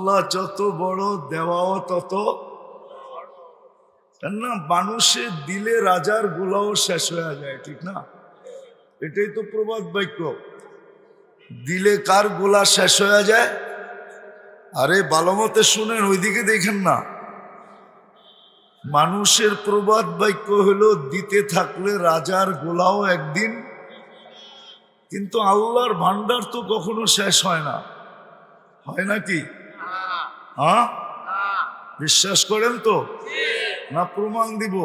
আল্লাহ যত বড় দেওয়াও তত না মানুষের দিলে রাজার গোলাও শেষ হয়ে যায়, ঠিক না? এটাই তো প্রবাদ বাক্য। দিলে কার গোলা শেষ হয়ে যায়? আরে ভালো মতে শুনেন, ওইদিকে দেখেন না। মানুষের প্রবাদ বাক্য হলো, দিতে থাকলে রাজার গোলাও একদিন, কিন্তু আল্লাহর ভান্ডার তো কখনো শেষ হয় না। হয় নাকি হ্যাঁ বিশ্বাস করেন তো? না প্রমাণ দিব?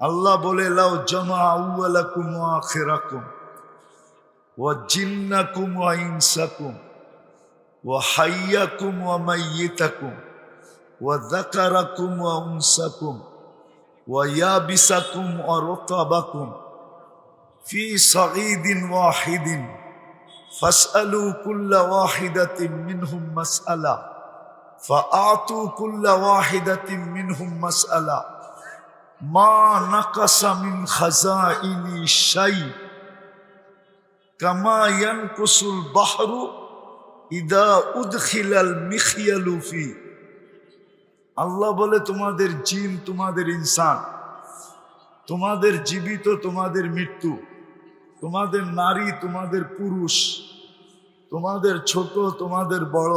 আল্লাহ বলে লাও জমা আউ্লাকুম আখিরাকুম ওয়া জিন্নাকুম ওয়া ইনসাকুম ওয়া হাইয়াকুম ওয়া মাইয়িতাকুম ওয়া যাকারাকুম ওয়া উনসাকুম ওয়া ইয়াবিসাকুম ওয়া রতাবাকুম ফি সাঈদিন ওয়াহিদিন ফাসআলু কুল্লা ওয়াহিদাতিন মিনহুম মাসআলা। فأعطوا كل واحدة منهم مسألة ما نقص من خزائن شيء كما ينقص البحر إذا أدخل المخيل فيه আল্লাহ বলে তোমাদের জিন তোমাদের ইনসান তোমাদের জীবিত তোমাদের মৃত্যু তোমাদের নারী তোমাদের পুরুষ তোমাদের ছোট তোমাদের বড়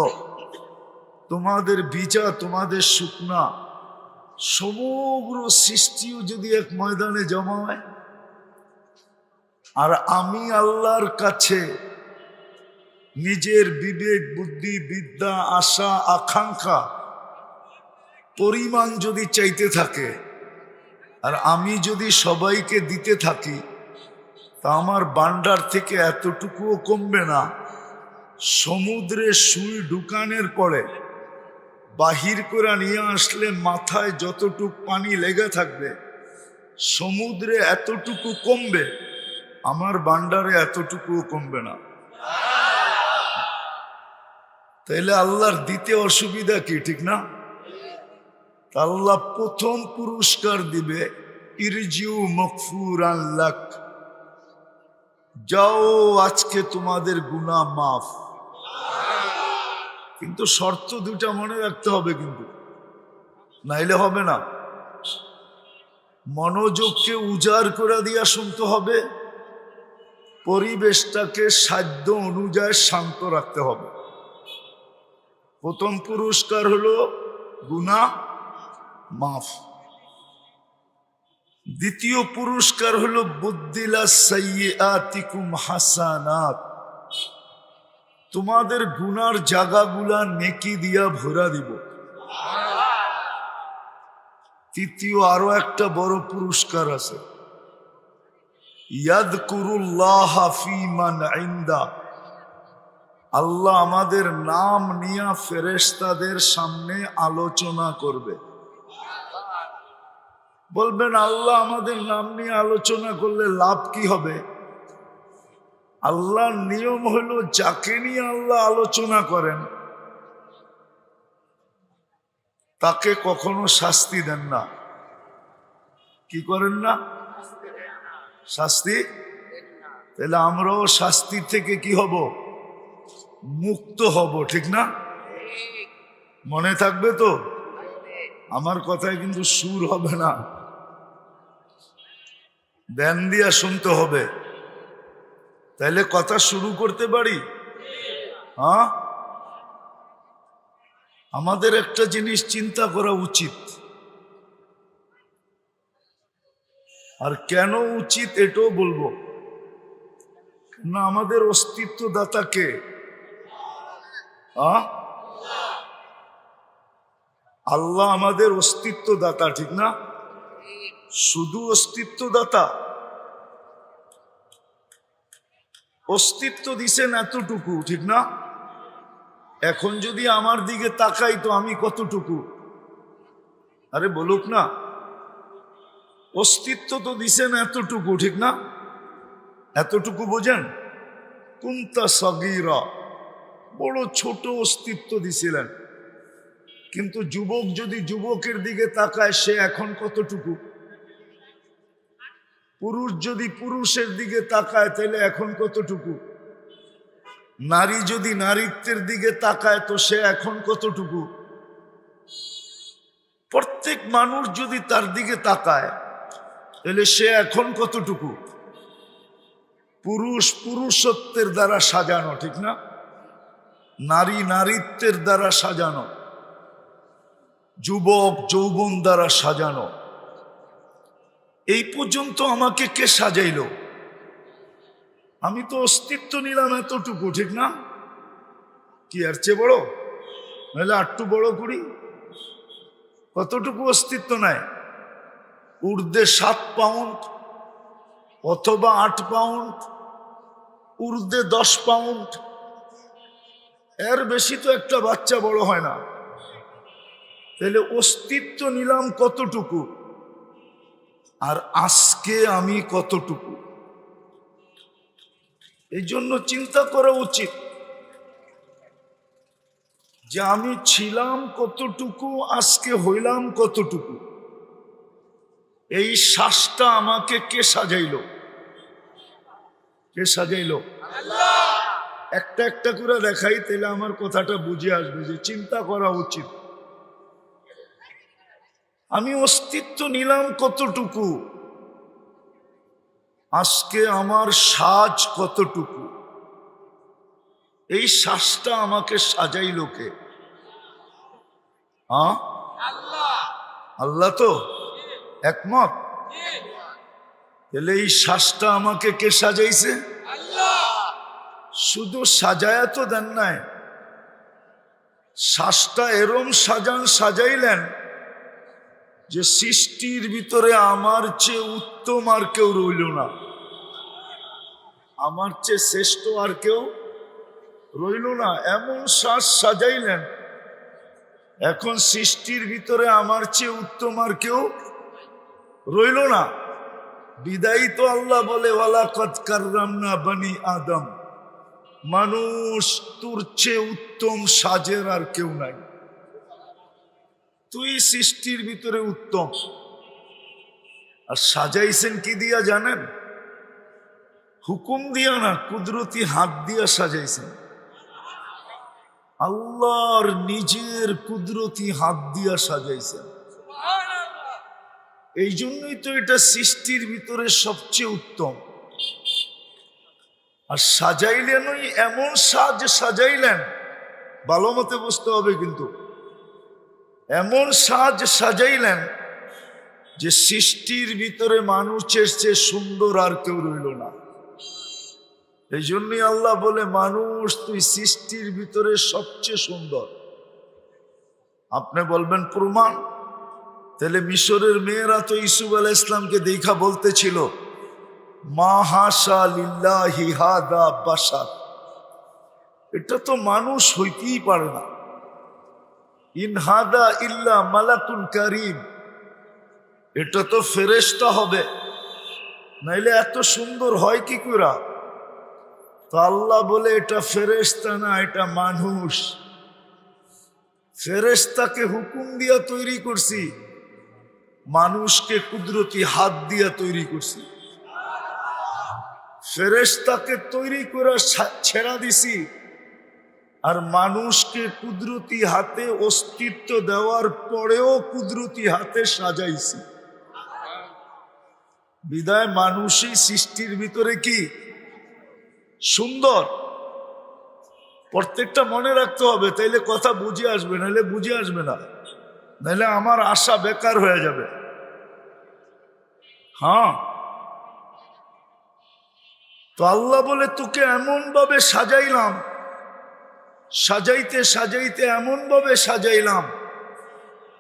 তোমাদের বীজা তোমাদের শুকনা সমগ্র সৃষ্টিও যদি এক ময়দানে জমা হয় আর আমি আল্লাহর কাছে নিজের বিবেক, বুদ্ধি, বিদ্যা, আশা, আকাঙ্ক্ষা, পরিমাণ যদি চাইতে থাকে, আর আমি যদি সবাইকে দিতে থাকি, তা আমার বান্ডার থেকে এতটুকুও কমবে না। সমুদ্রে সুই ঢুকানের পরে বাহির করে নিয়ে আসলে মাথায় যতটুক পানি লেগে থাকবে, সমুদ্রে এতটুকু কমবে, আমার বান্ডারে এতটুকুও কমবে না। তাইলে আল্লাহর দিতে অসুবিধা কি, ঠিক না? আল্লাহ প্রথম পুরস্কার দিবে, ইরজিউ মকফুর আল্লাহ যাও আজকে তোমাদের গুনাহ মাফ। কিন্তু শর্ত দুটা মনে রাখতে হবে কিন্তু। নাইলে হবে না। মনোযোগকে উজাড় করে দিয়া শুনতে হবে। পরিবেশটাকে সাধ্য অনুযায়ী শান্ত রাখতে হবে। প্রথম পুরস্কার হলো গুনা মাফ। দ্বিতীয় পুরস্কার হলো বুদ্দিলা সাইয়াতিকুম হাসানাত। তোমাদের গুনার জায়গাগুলা নেকি দিয়া ভরা দিব। তৃতীয় আরও একটা বড় পুরস্কার আছে। আল্লাহ আমাদের নাম নিয়া ফেরেস্তাদের সামনে আলোচনা করবে। বলবেন, আল্লাহ আমাদের নাম নিয়ে আলোচনা করলে লাভ কি হবে? আল্লাহর নিয়ম হলো যাকে নিয়ে আল্লাহ আলোচনা করেন, তাকে কখনো শাস্তি দেন না। কি করেন না? শাস্তি? তাহলে আমরাও শাস্তি থেকে কি হব? মুক্ত হব, ঠিক না? মনে থাকবে তো? আমার কথায় কিন্তু সুর হবে না। ধ্যান দিয়া শুনতে হবে। তাইলে কথা শুরু করতে পারি? হ্যাঁ? আমাদের একটা জিনিস চিন্তা করা উচিত। আর কেন উচিত এটাও বলব। না আমাদের অস্তিত্ব দাতাকে আল্লাহ আমাদের অস্তিত্ব দাতা ঠিক না? শুধু অস্তিত্ব দাতা অস্তিত্ব দিছেন এতটুকু, ঠিক না? এখন যদি আমার দিকে তাকাই তো আমি কতটুকু? আরে বলুক না। অস্তিত্ব তো দিছেন এতটুকু, ঠিক না? এতটুকু বোঝেন? কুন্তা সগিরা, বড় ছোট অস্তিত্ব দিছিলেন। কিন্তু যুবক যদি যুবকের দিকে তাকায়, সে এখন কতটুকু? পুরুষ যদি পুরুষের দিকে তাকায়, তাহলে এখন কতটুকু? নারী যদি নারীত্বের দিকে তাকায়, তো সে এখন কতটুকু? প্রত্যেক মানুষ যদি তার দিকে তাকায়, তাহলে সে এখন কতটুকু? পুরুষ পুরুষত্বের দ্বারা সাজানো, ঠিক না? নারী নারীত্বের দ্বারা সাজানো। যুবক যৌবন দ্বারা সাজানো। এই পর্যন্ত আমাকে কে সাজাইল? আমি তো অস্তিত্ব নিলাম এতটুকু, ঠিক না? কি আর চেয়ে বড়? নাহলে আটটু বড় করি। কতটুকু অস্তিত্ব নাই? ঊর্ধ্বে সাত পাউন্ড অথবা আট পাউন্ড, ঊর্ধ্বে দশ পাউন্ড। এর বেশি তো একটা বাচ্চা বড় হয় না। তাহলে অস্তিত্ব নিলাম কতটুকু? আর আজকে আমি কতটুকু? এই জন্য চিন্তা করা উচিত যে আমি ছিলাম কতটুকু আজকে হইলাম কতটুকু? এই শ্বাসটা আমাকে কে সাজাইল? কে সাজাইল? একটা একটা করে দেখাই তাহলে আমার কথাটা বুঝে আসবে যে চিন্তা করা উচিত। আমি অস্তিত্ব নিলাম কতটুকু? আজকে আমার সাজ কতটুকু? এই শ্বাসটা আমাকে সাজাই লোকে আল্লাহ তো? একমত? তাহলে এই শ্বাসটা আমাকে কে সাজাইছে? শুধু সাজায়া তো দেন নাই। শ্বাসটা এরম সাজান সাজাইলেন যে সৃষ্টির ভিতরে আমার চেয়ে উত্তম আর কেউ রইল না। আমার চেয়ে শ্রেষ্ঠ আর কেউ রইল না। এমন শ্বাস সাজাইলেন। এখন সৃষ্টির ভিতরে আমার চেয়ে উত্তম আর কেউ রইল না। বিদায়ী তো আল্লাহ বলে বানি আদম। মানুষ তোর চেয়ে উত্তম, সাজের আর কেউ নাই। তুই সৃষ্টির ভিতরে উত্তম। আর সাজাইছেন কি দিয়া জানেন? হুকুম দিয়া না, কুদরতি হাত দিয়া সাজাইছেন। আল্লাহর নিজের কুদরতি হাত দিয়া সাজাইছেন। এই জন্যই তো এটা সৃষ্টির ভিতরে সবচেয়ে উত্তম। আর সাজাইলেন ওই এমন সাজ সাজাইলেন, ভালো মতে বুঝতে হবে কিন্তু। এমন সাজ সাজাইলেন যে সৃষ্টির ভিতরে মানুষের চেয়ে সুন্দর আর কেউ রইল না। এই জন্যই আল্লাহ বলে, মানুষ তুই সৃষ্টির ভিতরে সবচেয়ে সুন্দর। আপনি বলবেন, প্রমাণ? তাহলে মিশরের মেয়েরা তো ইসুফ আলাহ ইসলামকে দেখা বলতেছিল মা হাসা লিল্লাহি হাদা বাসা এটা তো মানুষ হইতেই পারে না। ইনহাদা ইল্লা মালাকুন কারিম। এটা তো ফেরেস্তা হবে। নাইলে এত সুন্দর হয় কি করে তো আল্লাহ বলে এটা ফেরেস্তা না, এটা মানুষ। ফেরেস্তাকে হুকুম দিয়া তৈরি করছি। মানুষকে কুদরতি হাত দিয়া তৈরি করছি। ফেরেস্তাকে তৈরি করে ছেড়া দিছি। আর মানুষকে কুদরতি হাতে অস্তিত্ব দেওয়ার পরেও কুদরতি হাতে সাজাইছি। বিদায়, মানুষই সৃষ্টির ভিতরে কি? সুন্দর। প্রত্যেকটা মনে রাখতে হবে, তাইলে কথা বুঝে আসবে নাহলে বুঝে আসবে না। নাহলে আমার আশা বেকার হয়ে যাবে। হ্যাঁ। তো আল্লাহ বলে, তোকে এমন ভাবে সাজাইলাম সাজাইতে সাজাইতে এমন ভাবে সাজাইলাম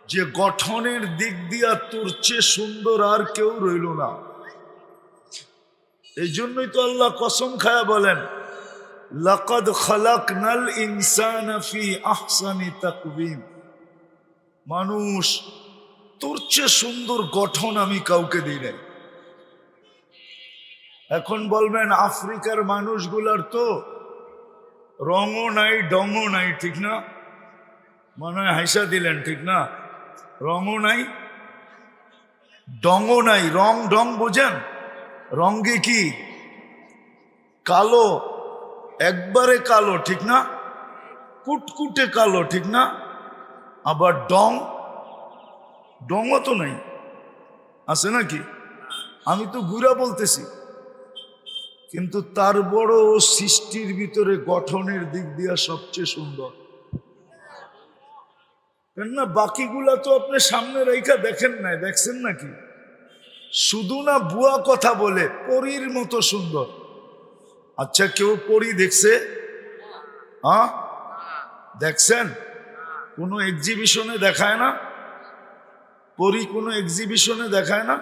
যে গঠনের দিক দিয়া তোর চেয়ে সুন্দর আর কেউ রইল না। এই জন্যই তো আল্লাহ কসম খায়া বলেন, লাকাদ খালাকনাল ইনসানা ফি আহসানি তাকবীম। মানুষ, তোর চেয়ে সুন্দর গঠন আমি কাউকে দিই নাই। এখন বলবেন, আফ্রিকার মানুষগুলার তো রঙও নাই ডঙও নাই, ঠিক না? মনে হয় হাইসা দিলেন, ঠিক না? রঙও নাই ডঙও নাই, রং ডং বোঝেন? রঙ্গে কি? কালো, একবারে কালো, ঠিক না? কুটকুটে কালো, ঠিক না? আবার ডং ডংও তো নাই। আছে নাকি? আমি তো গুড়া বলতেছি। কিন্তু তার বড় সৃষ্টির ভিতরে গঠনের দিক দিয়া সবচেয়ে সুন্দর। কেননা বাকিগুলা তো আপনি সামনে রেখা দেখেন নাই, দেখছেন নাকি? শুধু না বুয়া কথা বলে, পরীর মতো সুন্দর। আচ্ছা কেউ পরী দেখছে? হ্যাঁ দেখছেন? কোনো এক্সিবিশনে দেখায় না? পরী কোনো এক্সিবিশনে দেখায় না?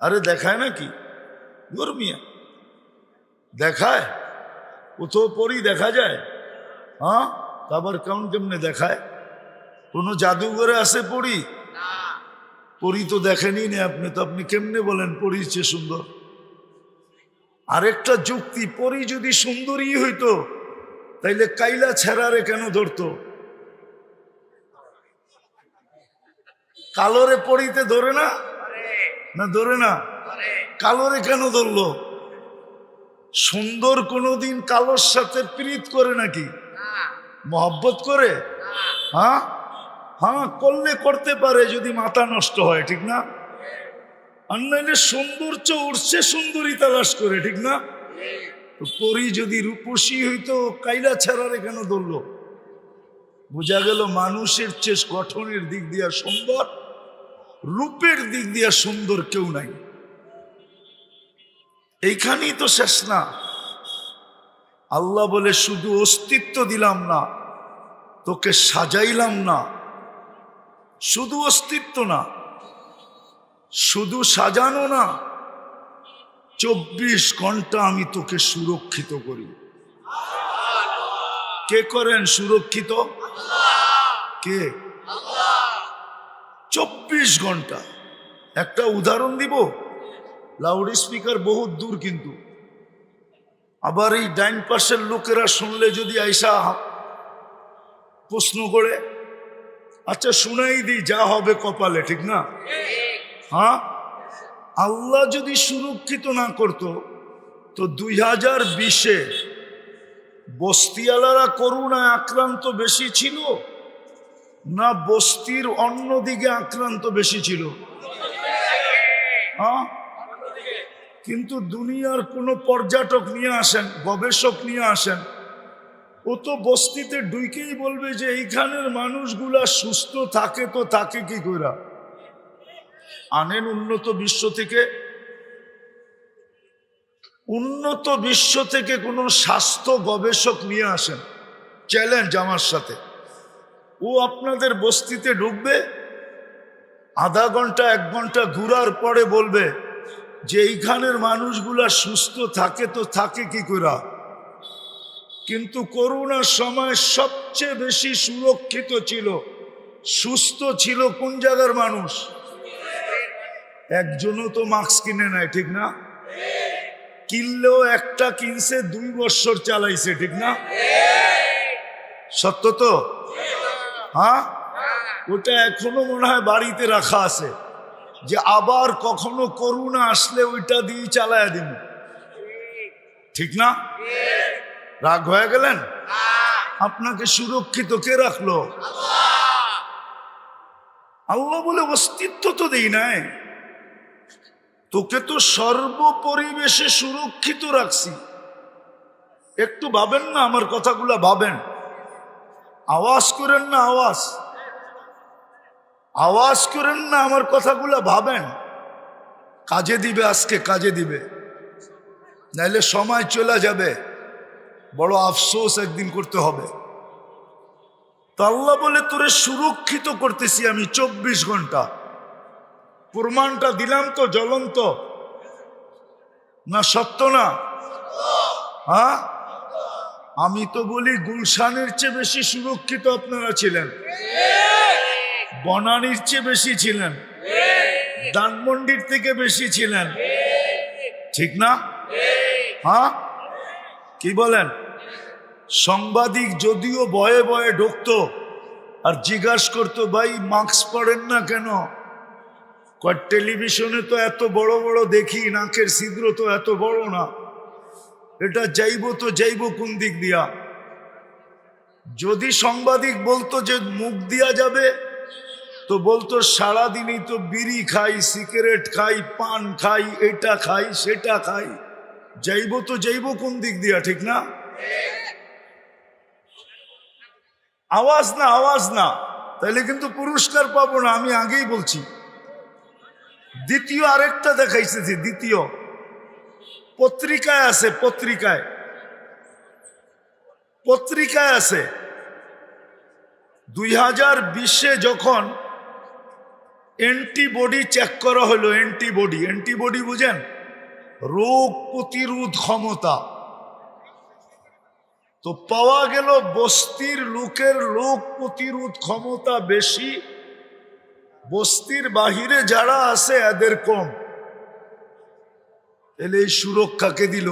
আরে দেখায় না কি গরমিয়া দেখায়? কোথাও পরী দেখা যায়? হ্যাঁ? আবার কেমন কেমনে দেখায়? কোনো জাদুঘরে আছে পড়ি পরি তো দেখেনি না আপনি তো আপনি কেমনে বলেন পরিছে সুন্দর? আরেকটা যুক্তি পরি যদি সুন্দরী হইতো তাইলে কাইলা ছেড়ারে কেন ধরতো? কালোরে পরিতে ধরে না? না ধরে না? কালোরে কেন ধরলো? সুন্দর কোনোদিন কালোর সাথে প্রীত করে নাকি? মহব্বত করে? হ্যাঁ? হ্যাঁ করলে করতে পারে যদি মাথা নষ্ট হয়, ঠিক না? নাইলে সৌন্দর্য উঠছে সুন্দরী তালাশ করে, ঠিক না? পরি যদি রূপসী হইতো, কাইলা ছাড়ারে কেন ধরলো? বোঝা গেল মানুষের চেয়ে গঠনের দিক দিয়া সুন্দর, রূপের দিক দিয়া সুন্দর কেউ নাই। এইখানেই তো শেষ না। আল্লাহ বলে, শুধু অস্তিত্ব দিলাম না, তোকে সাজাইলাম না। শুধু অস্তিত্ব না, শুধু সাজানো না, চব্বিশ ঘণ্টা আমি তোকে সুরক্ষিত করি। কে করেন সুরক্ষিত? কে? চব্বিশ ঘণ্টা। একটা উদাহরণ দিব? লাউড স্পিকার বহুত দূর কিন্তু। আবার এই ডাইন পাশের লোকেরা শুনলে যদি আইসা প্রশ্ন করে আচ্ছা শুনাই দিই যা হবে কপালে, ঠিক না? হ্যাঁ? আল্লাহ যদি সুরক্ষিত না করত, তো দুই হাজার বিশে বস্তিওয়ালারা করুণায় আক্রান্ত বেশি ছিল, না বস্তির অন্যদিকে আক্রান্ত বেশি ছিল? হ্যাঁ? কিন্তু দুনিয়ার কোনো পর্যটক নিয়ে আসেন, গবেষক নিয়ে আসেন, ও তো বস্তিতে ডুইকেই বলবে যে এইখানের মানুষগুলা সুস্থ থাকে তো থাকে কি করে আনেন উন্নত বিশ্ব থেকে। উন্নত বিশ্ব থেকে কোনো স্বাস্থ্য গবেষক নিয়ে আসেন, চ্যালেঞ্জ আমার সাথে। ও আপনাদের বস্তিতে ঢুকবে, আধা ঘণ্টা, এক ঘণ্টা ঘুরার পরে বলবে যে এইখানের মানুষগুলা সুস্থ থাকে তো থাকে কি করে কিন্তু করোনার সময় সবচেয়ে বেশি সুরক্ষিত ছিল, সুস্থ ছিল কোন জায়গার মানুষ? একজনও তো মাস্ক কিনে নেয় ঠিক না? কিনলেও একটা কিনছে, দুই বছর চালাইছে, ঠিক না? সত্য তো? হ্যাঁ? ওটা এখনও মনে হয় বাড়িতে রাখা আছে। যে আবার কখনো করুণা আসলে ওইটা দিয়ে চালায় দিব ঠিক না? রাগ হয়ে গেলেন? আপনাকে সুরক্ষিত কে রাখল? আল্লাহ বলে অস্তিত্ব তো দেই নাই। তোকে তো সর্বপরিবেশে সুরক্ষিত রাখছি। একটু ভাবেন না আমার কথাগুলা ভাবেন। আওয়াজ করেন না আওয়াজ। আওয়াজ করেন না আমার কথাগুলা ভাবেন। কাজে দিবে আজকে, কাজে দিবে। নাইলে সময় চলে যাবে। বড় আফসোস একদিন করতে হবে। তো আল্লাহ বলে, তোরে সুরক্ষিত করতেছি আমি চব্বিশ ঘণ্টা। প্রমাণটা দিলাম তো, জ্বলন্ত। না, সত্য না? হ্যাঁ? আমি তো বলি, গুলশানের চেয়ে বেশি সুরক্ষিত আপনারা ছিলেন। বনানির চেয়ে বেশি ছিলেন। ধানমন্ডির থেকে বেশি ছিলেন। ঠিক না? হ্যাঁ? কি বলেন? সাংবাদিক যদিও বয়ে বয়ে ঢুকতো আর জিজ্ঞাস করতো, ভাই, মাস্ক পরেন না কেন? কয়, টেলিভিশনে তো এত বড় বড় দেখি, নাকের ছিদ্র তো এত বড় না। এটা যাইব তো যাইব কোন দিক দিয়া? যদি সাংবাদিক বলতো যে মুখ দিয়া যাবে তো বলতো, সারাদিনই তো বিড়ি খাই, সিগারেট খাই, পান খাই, এটা খাই, সেটা খাই। যাইব তো যাইব কোন দিক দিয়া, ঠিক না? আওয়াজ না আওয়াজ না। তাহলে কিন্তু পুরস্কার পাবো না, আমি আগেই বলছি। দ্বিতীয় আরেকটা দেখাইতেছি, দ্বিতীয়। পত্রিকায় আছে, পত্রিকায়। পত্রিকায় আছে। দুই হাজার বিশে যখন অ্যান্টিবডি চেক করা হলো অ্যান্টিবডি অ্যান্টিবডি বুঝেন? রোগ প্রতিরোধ ক্ষমতা। তো পাওয়া গেল বস্তির লোকের রোগ প্রতিরোধ ক্ষমতা বেশি। বস্তির বাহিরে যারা আছে, এদের কম। এলে এই সুরক্ষাকে দিল?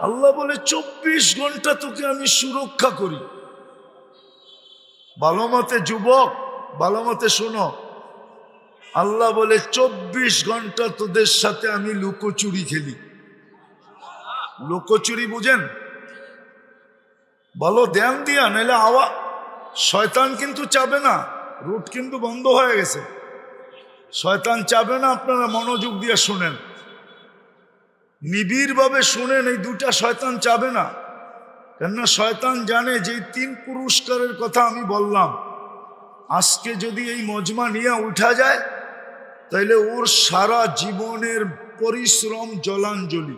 আল্লাহ বলে, চব্বিশ ঘণ্টা তোকে আমি সুরক্ষা করি। ভালো মতে যুবক ভালো মতে শোনো। আল্লাহ বলে, চব্বিশ ঘণ্টা তোদের সাথে আমি লুকোচুরি খেলি। লুকোচুরি বুঝেন? বলো, ধ্যান দিয়া নাহলে আওয়া শয়তান কিন্তু চাবে না, রুট কিন্তু বন্ধ হয়ে গেছে। শয়তান চাবে না, আপনারা মনোযোগ দিয়ে শুনেন। নিবিড়ভাবে শুনেন, এই দুটা শয়তান চাবে না। কেননা, শয়তান জানে যে তিন পুরস্কারের কথা আমি বললাম। আজকে যদি এই মজমা নিয়ে উঠা যায়, তাইলে ওর সারা জীবনের পরিশ্রম জলাঞ্জলি।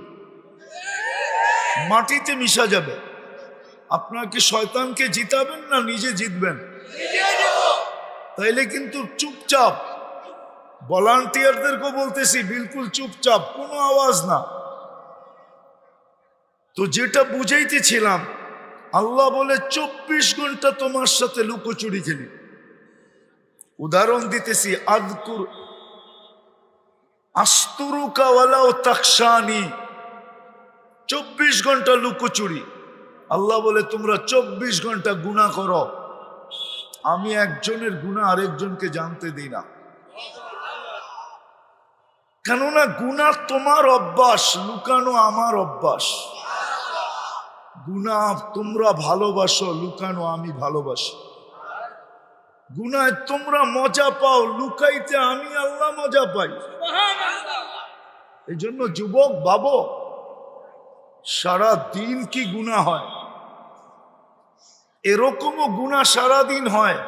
মাটিতে মিশা যাবে। আপনাকে শয়তানকে জিতাবেন না নিজে জিতবেন? তাইলে কিন্তু চুপচাপ ভলান্টিয়ারদেরকে বলতেছি, বিলকুল চুপচাপ, কোনো আওয়াজ না। তো যেটা বুঝাইতেছিলাম, আল্লাহ বলে, চব্বিশ ঘণ্টা তোমার সাথে লুকোচুরি খেলি। উদাহরণ দিতেছি, আদকুর আস্তুরুকাওয়ালা ও তাকসানি চব্বিশ ঘণ্টা লুকোচুরি। আল্লাহ বলে, তোমরা চব্বিশ ঘণ্টা গুণা করো। আমি একজনের গুণা আরেকজনকে জানতে দিই না। কেননা গুণা তোমার অভ্যাস, লুকানো আমার অভ্যাস। গুণা তোমরা ভালোবাসো, লুকানো আমি ভালোবাসি। গুনায় তোমরা মজা পাও, লুকাইতে আমি আল্লাহ মজা পাই। এই জন্য যুবক ভাবো সারা দিন কি গুণা হয়? এরকমও গুণা সারাদিন হয়।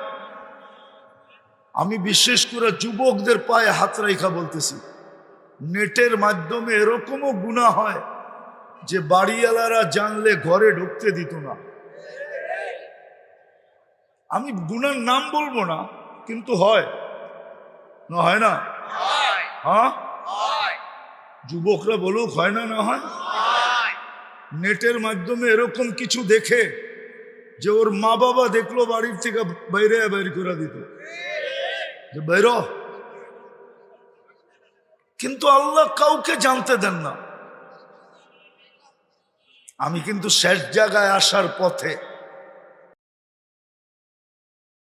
আমি বিশেষ করে যুবকদের পায়ে হাত রেখা বলতেছি। নেটের মাধ্যমে এরকমও গুণা হয় যে বাড়িওয়ালারা জানলে ঘরে ঢুকতে দিত না। আমি গুনার নাম বলব না কিন্তু হয়। না হয় না? হ্যাঁ। যুবকরা বলুক হয় না না হয়? নেটের মাধ্যমে এরকম কিছু দেখে যে ওর মা বাবা দেখল বাড়ির থেকে বাইরে বের করে দিত। যে বাইর কিন্তু আল্লাহ কাউকে জানতে দেন না। আমি কিন্তু শেষ জায়গায় আসার পথে